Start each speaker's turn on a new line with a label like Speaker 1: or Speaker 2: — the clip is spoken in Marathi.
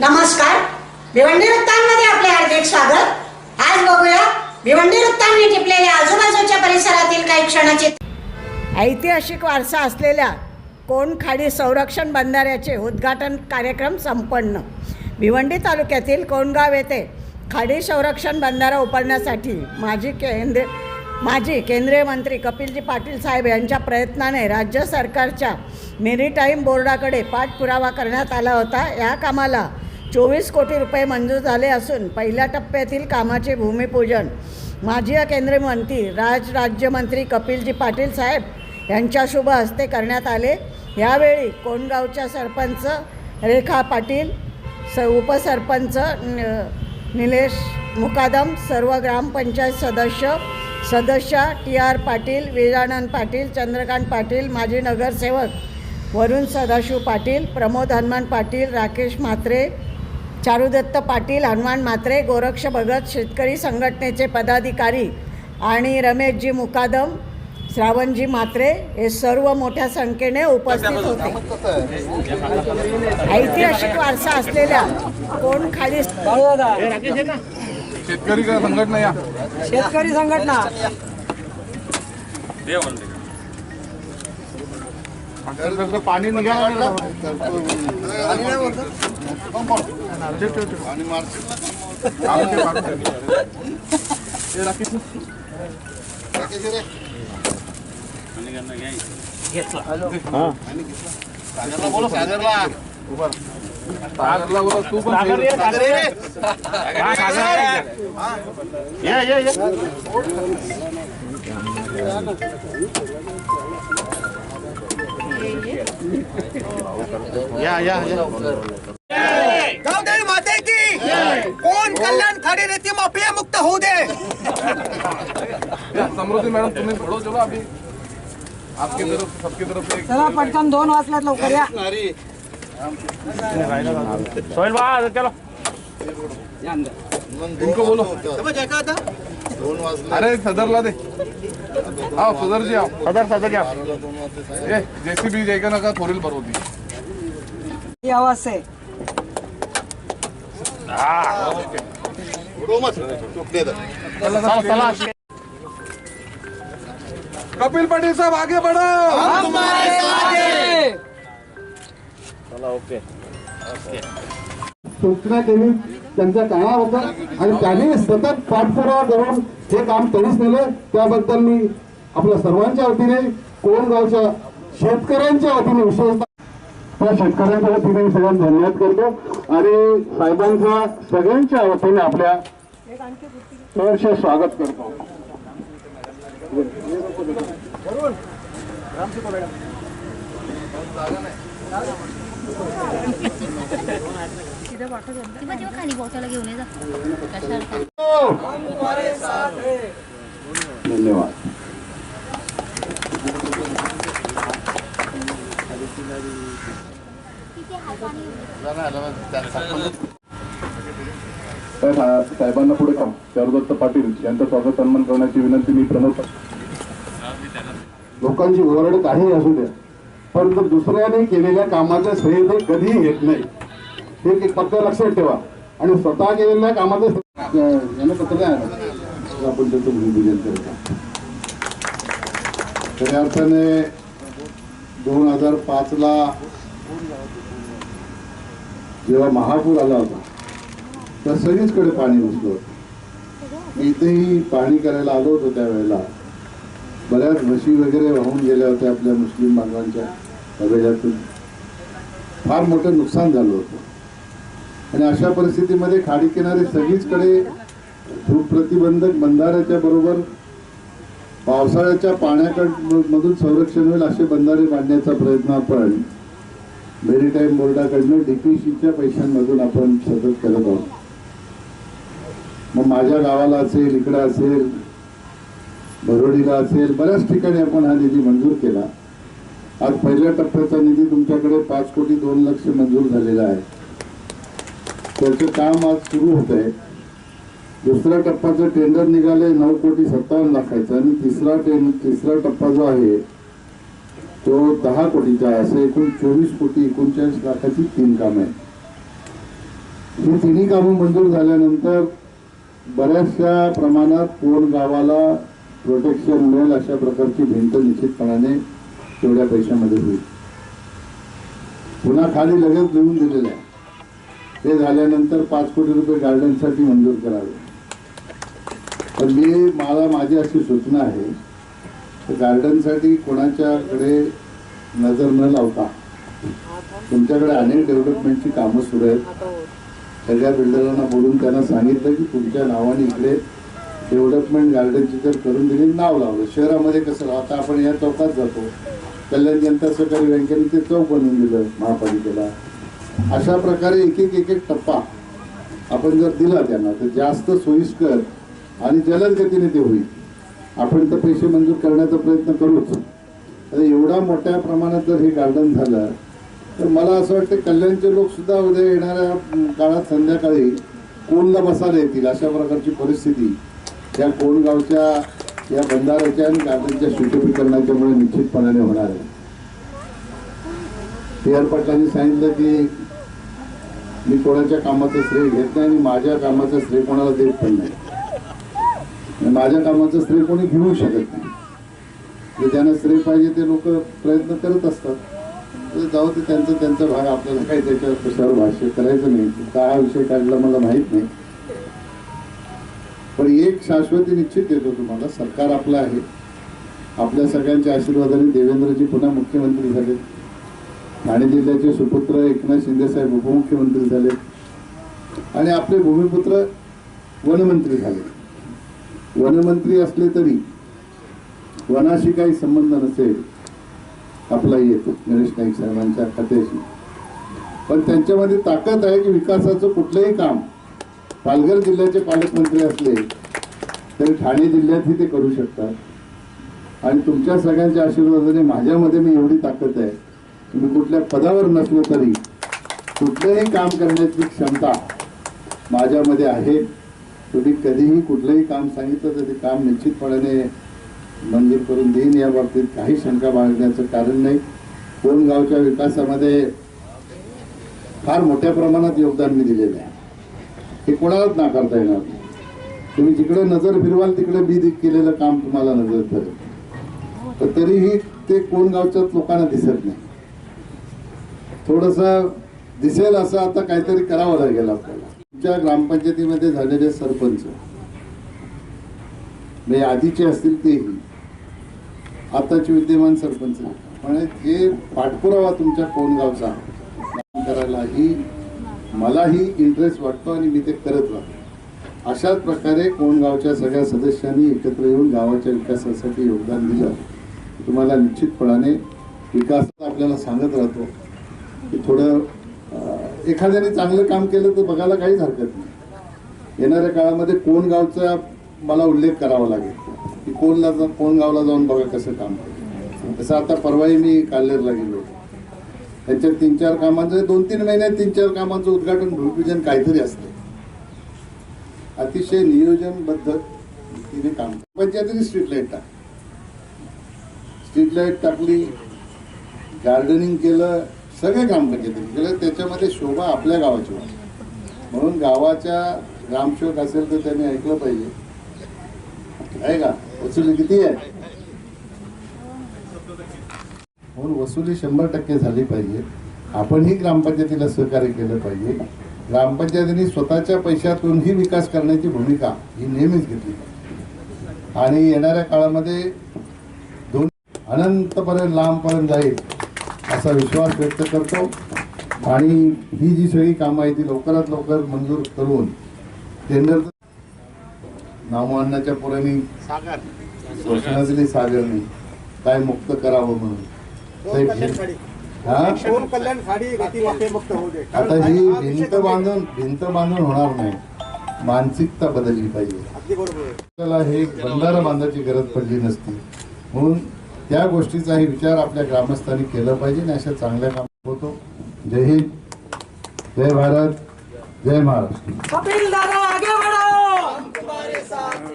Speaker 1: नमस्कार. भिवंडी वृत्तांमध्ये आपले हार्दिक स्वागत. आज बघूया भिवंडी वृत्तांनी टिपलेल्या आजूबाजूच्या परिसरातील काही क्षणाचे
Speaker 2: ऐतिहासिक वारसा असलेल्या कोणखाडी संरक्षण बंधाऱ्याचे उद्घाटन कार्यक्रम संपन्न. भिवंडी तालुक्यातील कोणगाव येथे खाडी संरक्षण बंधारा उभारण्यासाठी माजी केंद्र माजी केंद्रीय मंत्री कपिलजी पाटील साहेब यांच्या प्रयत्नाने राज्य सरकारच्या मेरीटाईम बोर्डाकडे पाठपुरावा करण्यात आला होता. या कामाला चोवीस कोटी रुपये मंजूर झाले असून पहिल्या टप्प्यातील कामाचे भूमिपूजन माजी केंद्रीय मंत्री राज राज्यमंत्री कपिलजी पाटील साहेब यांच्या शुभ हस्ते करण्यात आले. यावेळी कोंडगावच्या सरपंच रेखा पाटील स उपसरपंच न- निलेश मुकादम सर्व ग्रामपंचायत सदस्य सदस्य टी आर पाटील विजानंद पाटील चंद्रकांत पाटील माजी नगरसेवक वरुण सदाशिव पाटील प्रमोद हनुमान पाटील राकेश म्हात्रे चारुदत्त पाटील हनुमान म्हात्रे गोरक्ष भगत शेतकरी संघटनेचे पदाधिकारी आणि रमेशजी मुकादम श्रावणजी म्हात्रे हे सर्व मोठ्या संख्येने उपस्थित होते. ऐतिहासिक वारसा असलेल्या कोणखाडी
Speaker 3: शेतकरी का संघटना या?
Speaker 2: शेतकरी संघटना.
Speaker 3: पाणी निघालं बोलो सागरला सागरला. बोलो तू पण ये ये. ये. या या या।
Speaker 4: गावदेवी माते की कोण कल्याण खाडी रेती माफिया मुक्त होऊ दे।
Speaker 3: समृद्धी मैडम तुम्हें छोड़ो चलो अभी। आपकी तरफ सबकी तरफ से
Speaker 2: चला पटकन दोन वाजल्यात लवकर या।
Speaker 3: सोहेल बा चलो। इनको बोलो। अरे सदरला दे। आओ सदर जी सदर सदर ए जेसीबी जायका नका थोरील बरोबर
Speaker 2: ही आवाज आहे
Speaker 3: चला चला. कपिल पाटील साहब आगे बढ़ो.
Speaker 5: सूचना केली त्यांच्या कामाबद्दल आणि त्यांनी सतत पाठपुरावा करून हे काम त्यांनीच नेलं त्याबद्दल मी आपल्या सर्वांच्या वतीने कोणगावच्या शेतकऱ्यांच्या वतीने विशेषतः त्या शेतकऱ्यांच्या वतीने मी सगळ्यांना धन्यवाद करतो. आणि साहेबांचा सगळ्यांच्या वतीने आपल्या सहर्ष स्वागत करतो.
Speaker 6: खाली बॉटल घेऊन
Speaker 5: धन्यवाद तर सा- साहेबांना पुढे काम चारुदत्त पाटील यांचं स्वागत सन्मान करण्याची विनंती मी प्रणव लोकांची ओरड काही असू द्या परंतु दुसऱ्याने केलेल्या कामाचं श्रेय ते कधीही घेत नाही. हे एक पक्क लक्षात ठेवा. आणि स्वतः केलेल्या कामाचं यानं पत्र आपण त्याचं भूमिपूजन करतो खऱ्या अर्थाने दोन हजार पाचला जेव्हा महापूर आला होता तर सगळीचकडे पाणी घुसलं होतं. मी इथेही पाणी करायला आलो होतो त्यावेळेला. बऱ्याच म्हशी वगैरे वाहून गेल्या होत्या आपल्या मुस्लिम बांधवांच्या हवेल्यातून फार मोठं नुकसान झालं होतं. आणि अशा परिस्थितीमध्ये खाडी किनारे सगळीचकडे धूप प्रतिबंधक बंधाऱ्याच्या बरोबर पावसाळ्याच्या पाण्याकड मधून संरक्षण होईल असे बंधारे बांधण्याचा प्रयत्न आपण मेरीटाईम बोर्डाकडनं डीपीसीच्या पैशांमधून आपण सतत करत आहोत. मग माझ्या गावाला असेल इकडं असेल भरोडीला असेल बऱ्याच ठिकाणी आपण हा निधी मंजूर केला. आज पहिल्या टप्प्याचा निधी तुमच्याकडे पाच कोटी दोन लक्ष मंजूर झालेला आहे. त्याचं काम आज सुरू होत आहे दुसऱ्या टप्प्याचं टेंडर निघाले नऊ कोटी सत्तावन्न लाखाचं. आणि तिसरा टें तिसरा टप्पा जो आहे तो दहा कोटीचा आहे. असं एकूण चोवीस कोटी एकोणचाळीस लाखाची तीन कामं आहे ही तिन्ही कामं मंजूर झाल्यानंतर बऱ्याचशा प्रमाणात कोण गावाला प्रोटेक्शन मिळेल अशा प्रकारची भिंत निश्चितपणाने तेवढ्या पैशामध्ये होईल. पुन्हा खाली लगेच लिहून दिलेलं आहे. ते झाल्यानंतर पाच कोटी रुपये गार्डनसाठी मंजूर करावे. पण मी मला माझी अशी सूचना आहे तर गार्डनसाठी कोणाच्याकडे नजर न लावता तुमच्याकडे अनेक डेव्हलपमेंटची कामं सुरू आहेत. सगळ्या बिल्डरांना बोलून त्यांना सांगितलं की तुमच्या नावाने इकडे डेव्हलपमेंट गार्डनची जर करून दिली नाव लावलं. शहरामध्ये कसं आता आपण या चौकात जातो. कल्याण जनता सहकारी बँकेने ते चौक बनवून दिलं महापालिकेला. अशा प्रकारे एक एक एक एक टप्पा आपण जर दिला त्यांना तर जास्त सोयीस्कर आणि जलद गतीने ते होईल. आपण तर पैसे मंजूर करण्याचा प्रयत्न करूच. आता एवढा मोठ्या प्रमाणात जर हे गार्डन झालं तर मला असं वाटतं कल्याणचे लोक सुद्धा उद्या येणाऱ्या काळात संध्याकाळी कोणला बसायला येतील? अशा प्रकारची परिस्थिती या कोणगावच्या या बंधाऱ्याच्या आणि गार्डनच्या सुशोभीकरणाच्यामुळे निश्चितपणाने होणार आहे. टी आर पाटलांनी सांगितलं की मी कोणाच्या कामाचं श्रेय घेत नाही आणि माझ्या कामाचं श्रेय कोणाला देत पण नाही. माझ्या कामाचं श्रेय कोणी घेऊ शकत नाही. जे त्यांना श्रेय पाहिजे ते लोक प्रयत्न करत असतात. तर जाऊ ते त्यांचा त्यांचा भाग आपल्याला काही त्याच्यावर कशावर भाष्य करायचं नाही. काय हा विषय काढला मला माहीत नाही. पण एक शाश्वती निश्चित देतो तुम्हाला सरकार आपलं आहे. आपल्या सगळ्यांच्या आशीर्वादाने देवेंद्रजी पुन्हा मुख्यमंत्री झाले. ठाणे जिल्ह्याचे सुपुत्र एकनाथ शिंदेसाहेब उपमुख्यमंत्री झाले. आणि आपले भूमिपुत्र वनमंत्री झाले. वनमंत्री असले तरी वनाशी काही संबंध नसेल आपला येतो गणेश नाईक साहेबांच्या खात्याशी. पण त्यांच्यामध्ये ताकद आहे की विकासाचं कुठलंही काम पालघर जिल्ह्याचे पालकमंत्री असले तरी ठाणे जिल्ह्यातही ते करू शकतात. आणि तुमच्या सगळ्यांच्या आशीर्वादाने माझ्यामध्ये मी एवढी ताकद आहे की मी कुठल्या पदावर नसलो तरी कुठलंही काम करण्याची क्षमता माझ्यामध्ये आहे. तुम्ही कधीही कुठलंही काम सांगितलं तर ते काम निश्चितपणाने मंजूर करून देईन. या बाबतीत काही शंका बाळगण्याचं कारण नाही. दोन गावच्या विकासामध्ये फार मोठ्या प्रमाणात योगदान मी दिलेलं आहे. हे कोणालाच नाकारता येणार नाही. तुम्ही जिकडे नजर फिरवाल तिकडे मी केलेलं काम तुम्हाला नजर ठरेल तर तरीही ते कोण गावच्याच लोकांना दिसत नाही. थोडस दिसेल असं आता काहीतरी करावं लागेल आपल्याला. तुमच्या ग्रामपंचायतीमध्ये झालेले सरपंच म्हणजे आधीचे असतील तेही आताचे विद्यमान सरपंच. म्हणजे जे पाठपुरावा तुमच्या कोण गावचा काम करायलाही मलाही इंटरेस्ट वाटतो आणि मी ते करत राहतो. अशाच प्रकारे कोणगावच्या सगळ्या सदस्यांनी एकत्र येऊन गावाच्या विकासासाठी योगदान दिलं. तुम्हाला निश्चितपणाने विकास आपल्याला सांगत राहतो की थोडं एखाद्याने चांगलं काम केलं तर बघायला काहीच हरकत नाही. येणाऱ्या काळामध्ये कोण गावचा मला उल्लेख करावा लागेल. की कोणला जा- कोण गावला जाऊन बघा कसं काम तसं आता परवाही मी कालेरला गेलो त्यांच्या तीन चार कामांचं म्हणजे दोन तीन महिन्यात तीन चार कामांचं उद्घाटन भूमिपूजन काहीतरी असतं. अतिशय नियोजनबद्ध तिने काम पंचायतीने स्ट्रीट लाइट टाक. स्ट्रीट लाइट टाकली गार्डनिंग केलं सगळे ग्रामपंचायतीने केलं त्याच्यामध्ये शोभा आपल्या गावाची वाटते. म्हणून गावाच्या ग्रामसेवक असेल तर त्यांनी ऐकलं पाहिजे. आहे का? वसुली किती आहे? म्हणून वसुली शंभर टक्के झाली पाहिजे. आपणही ग्रामपंचायतीला सहकार्य केलं पाहिजे. ग्रामपंचायतीने स्वतःच्या पैशातूनही विकास करण्याची भूमिका ही नेहमीच घेतली आणि येणाऱ्या काळामध्ये दोन अनंतपर्यंत लांबपर्यंत जाईल. असा विश्वास व्यक्त करतो. आणि ही जी सगळी कामं आहे ती लवकरात लवकर मंजूर करून टेंडर नामवानाच्या पुराणी घोषणा दिली सागरने. काय मुक्त करावं म्हणून. आता ही भिंत बांधून भिंत बांधून होणार नाही. मानसिकता बदलली पाहिजे. आपल्याला हे बंधारा बांधायची गरज पडली नसती. म्हणून त्या गोष्टीचाही विचार आपल्या ग्रामस्थांनी केला पाहिजे आणि अशा चांगल्या काम होतो. जय हिंद. जय भारत. जय महाराष्ट्र.